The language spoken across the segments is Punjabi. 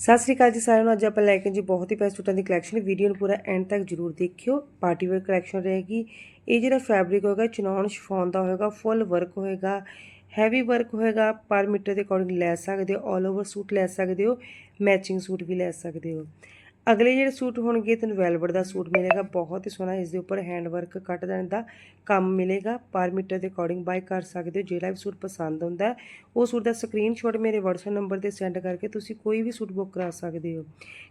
ਸਤਿ ਸ੍ਰੀ ਅਕਾਲ ਜੀ ਸਾਰਿਆਂ ਨੂੰ। ਅੱਜ ਆਪਾਂ ਲੈ ਕੇ ਜੀ ਬਹੁਤ ਹੀ ਪਿਆਰੇ ਸੂਟਾਂ ਦੀ ਕਲੈਕਸ਼ਨ ਵੀਡੀਓ ਨੂੰ ਪੂਰਾ ਐਂਡ ਤੱਕ ਜਰੂਰ ਦੇਖਿਓ। ਪਾਰਟੀ ਵੇਅਰ ਕਲੈਕਸ਼ਨ ਰਹੇਗੀ। ਇਹ ਜਿਹੜਾ ਫੈਬਰਿਕ ਹੋਏਗਾ ਚਨੌਨ ਸ਼ਿਫੋਨ ਦਾ ਹੋਏਗਾ ਫੁੱਲ ਵਰਕ ਹੋਏਗਾ ਹੈਵੀ ਵਰਕ ਹੋਏਗਾ। ਪਰ ਮੀਟਰ ਦੇ ਅਕੋਰਡਿੰਗ ਲੈ ਸਕਦੇ ਹੋ ਆਲ ਓਵਰ ਸੂਟ ਲੈ ਸਕਦੇ ਹੋ ਮੈਚਿੰਗ ਸੂਟ ਵੀ ਲੈ ਸਕਦੇ ਹੋ। ਅਗਲੇ ਜਿਹੜੇ ਸੂਟ ਹੋਣਗੇ, ਤੁਹਾਨੂੰ ਵੈਲਵਟ ਦਾ ਸੂਟ ਮਿਲੇਗਾ, ਬਹੁਤ ਹੀ ਸੋਹਣਾ ਇਸ ਦੇ ਉੱਪਰ ਹੈਂਡ ਵਰਕ ਕੱਟ ਦੇਣ ਦਾ ਕੰਮ ਮਿਲੇਗਾ, ਪਰ ਮੀਟਰ ਦੇ ਅਕੋਰਡਿੰਗ ਬਾਈ ਕਰ ਸਕਦੇ ਹੋ ਜਿਹੜਾ ਵੀ ਸੂਟ ਪਸੰਦ ਹੁੰਦਾ ਉਹ ਸੂਟ ਦਾ ਸਕਰੀਨਸ਼ਾਟ ਮੇਰੇ WhatsApp ਨੰਬਰ ਤੇ ਸੈਂਡ ਕਰਕੇ ਤੁਸੀਂ ਕੋਈ ਵੀ ਸੂਟ ਬੁੱਕ ਕਰਾ ਸਕਦੇ ਹੋ।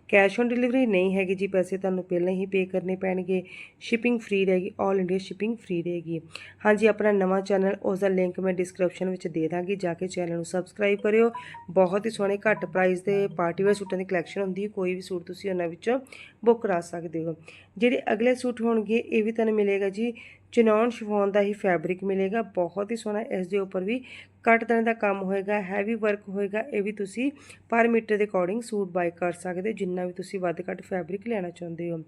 ਕੈਸ਼ ਔਨ ਡਿਲੀਵਰੀ ਨਹੀਂ ਹੈਗੀ ਜੀ, ਪੈਸੇ ਤੁਹਾਨੂੰ ਪਹਿਲਾਂ ਹੀ ਪੇ ਕਰਨੇ ਪੈਣਗੇ ਸ਼ਿਪਿੰਗ ਫ੍ਰੀ ਰਹੇਗੀ 올 ਇੰਡੀਆ ਸ਼ਿਪਿੰਗ ਫ੍ਰੀ ਰਹੇਗੀ। ਹਾਂਜੀ, ਆਪਣਾ ਨਵਾਂ ਚੈਨਲ ਉਸ ਦਾ ਲਿੰਕ ਮੈਂ ਡਿਸਕ੍ਰਿਪਸ਼ਨ ਵਿੱਚ ਦੇ ਦਾਂਗੀ, ਜਾ ਕੇ ਚੈਨਲ ਨੂੰ ਸਬਸਕ੍ਰਾਈਬ ਕਰਿਓ। ਬਹੁਤ ਹੀ ਸੋਹਣੇ ਘੱਟ ਪ੍ਰਾਈਸ ਦੇ ਪਾਰਟੀ ਵੇਅਰ ਸੂਟਾਂ ਦੀ ਕਲੈਕਸ਼ਨ ਹੁੰਦੀ ਹੈ, ਕੋਈ ਵੀ ਸੂਟ ਤੁਸੀਂ ਉਹਨਾਂ ਵਿੱਚੋਂ ਬੁੱਕ ਕਰਾ ਸਕਦੇ ਹੋ। ਜਿਹੜੇ ਅਗਲੇ ਸੂਟ ਹੋਣਗੇ ਇਹ ਵੀ ਤੁਹਾਨੂੰ ਮਿਲੇਗਾ ਜੀ। ਚਨੌਨ ਸ਼ਿਫੋਨ ਦਾ ਹੀ ਫੈਬਰਿਕ ਮਿਲੇਗਾ। ਬਹੁਤ ਹੀ ਸੋਹਣਾ ਇਸ ਦੇ ਉੱਪਰ ਵੀ ਕੱਟ ਦੇਣ ਦਾ ਕੰਮ ਹੋਏਗਾ ਹੈਵੀ ਵਰਕ ਹੋਏਗਾ, ਇਹ ਵੀ ਤੁਸੀਂ ਪਰ ਮੀਟਰ ਦੇ ਅਕੋਰਡਿੰਗ ਸੂਟ ਬਾਈ ਕਰ ਸਕਦੇ ਹੋ ਜਿੰਨਾ ਵੀ ਤੁਸੀਂ ਵੱਧ ਘੱਟ ਫੈਬਰਿਕ ਲੈਣਾ ਚਾਹੁੰਦੇ ਹੋ।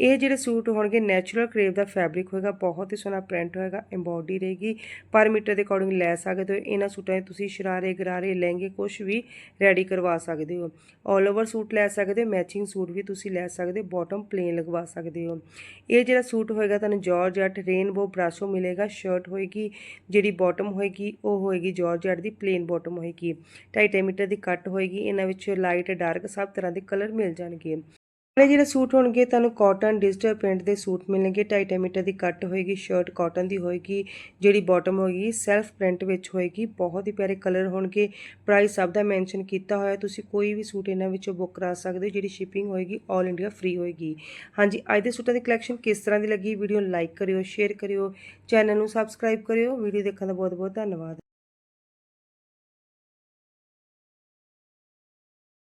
ਇਹ ਜਿਹੜੇ ਸੂਟ ਹੋਣਗੇ ਨੈਚੁਰਲ ਕਰੇਵ ਦਾ ਫੈਬਰਿਕ ਹੋਏਗਾ, ਬਹੁਤ ਹੀ ਸੋਹਣਾ ਪ੍ਰਿੰਟ ਹੋਏਗਾ ਐਮਬੋਡੀ ਰਹੇਗੀ, ਪਰ ਮੀਟਰ ਦੇ ਅਕੋਰਡਿੰਗ ਲੈ ਸਕਦੇ ਹੋ, ਇਹਨਾਂ ਸੂਟਾਂ 'ਚ ਤੁਸੀਂ ਸ਼ਰਾਰੇ, ਗਰਾਰੇ, ਲਹਿੰਗੇ ਕੁਝ ਵੀ ਰੈਡੀ ਕਰਵਾ ਸਕਦੇ ਹੋ। ਆਲ ਓਵਰ ਸੂਟ ਲੈ ਸਕਦੇ ਹੋ ਮੈਚਿੰਗ ਸੂਟ ਵੀ ਤੁਸੀਂ ਲੈ ਸਕਦੇ ਹੋ ਬਾਟਮ ਪਲੇਨ ਲਗਵਾ ਸਕਦੇ ਹੋ। ਇਹ ਜਿਹੜਾ ਸੂਟ ਹੋਏਗਾ, ਤੁਹਾਨੂੰ ਜਾਰਜਟ ਰੇਨਬੋ ਬ੍ਰਾਸੋ ਮਿਲੇਗਾ ਸ਼ਰਟ ਹੋਏਗੀ, ਜਿਹੜੀ ਬਾਟਮ ਹੋਏਗੀ, ਉਹ ਹੋਏਗੀ ਜਾਰਜਟ ਦੀ ਪਲੇਨ ਬਾਟਮ ਹੋਏਗੀ। 2.5 ਮੀਟਰ ਦੀ ਕੱਟ ਹੋਏਗੀ, ਇਹਨਾਂ ਵਿੱਚ ਲਾਈਟ ਡਾਰਕ ਸਭ ਤਰ੍ਹਾਂ ਦੇ ਕਲਰ ਮਿਲ ਜਾਣਗੇ। ਇਹ ਜਿਹੜੇ ਸੂਟ ਹੋਣਗੇ, ਤੁਹਾਨੂੰ ਕਾਟਨ ਡਿਜੀਟਲ ਪ੍ਰਿੰਟ ਦੇ ਸੂਟ ਮਿਲਣਗੇ। 2.5 ਮੀਟਰ ਦੀ ਕੱਟ ਹੋਏਗੀ ਸ਼ਰਟ ਕਾਟਨ ਦੀ ਹੋਏਗੀ, ਜਿਹੜੀ ਬਾਟਮ ਹੋਏਗੀ ਸੈਲਫ ਪ੍ਰਿੰਟ ਵਿੱਚ ਹੋਏਗੀ। ਬਹੁਤ ਹੀ ਪਿਆਰੇ ਕਲਰ ਹੋਣਗੇ। ਪ੍ਰਾਈਸ ਸਭ ਦਾ ਮੈਂਸ਼ਨ ਕੀਤਾ ਹੋਇਆ, ਤੁਸੀਂ ਕੋਈ ਵੀ ਸੂਟ ਇਹਨਾਂ ਵਿੱਚੋਂ ਬੁੱਕ ਕਰਾ ਸਕਦੇ ਹੋ, ਜਿਹੜੀ ਸ਼ਿਪਿੰਗ ਹੋਏਗੀ 올 ਇੰਡੀਆ ਫ੍ਰੀ ਹੋਏਗੀ। ਹਾਂਜੀ, ਅੱਜ ਦੇ ਸੂਟਾਂ ਦੀ ਕਲੈਕਸ਼ਨ ਕਿਸ ਤਰ੍ਹਾਂ ਦੀ ਲੱਗੀ? ਵੀਡੀਓ ਨੂੰ ਲਾਈਕ ਕਰਿਓ ਸ਼ੇਅਰ ਕਰਿਓ ਚੈਨਲ ਨੂੰ ਸਬਸਕ੍ਰਾਈਬ ਕਰਿਓ। ਵੀਡੀਓ ਦੇਖਣ ਦਾ ਬਹੁਤ ਬਹੁਤ ਧੰਨਵਾਦ।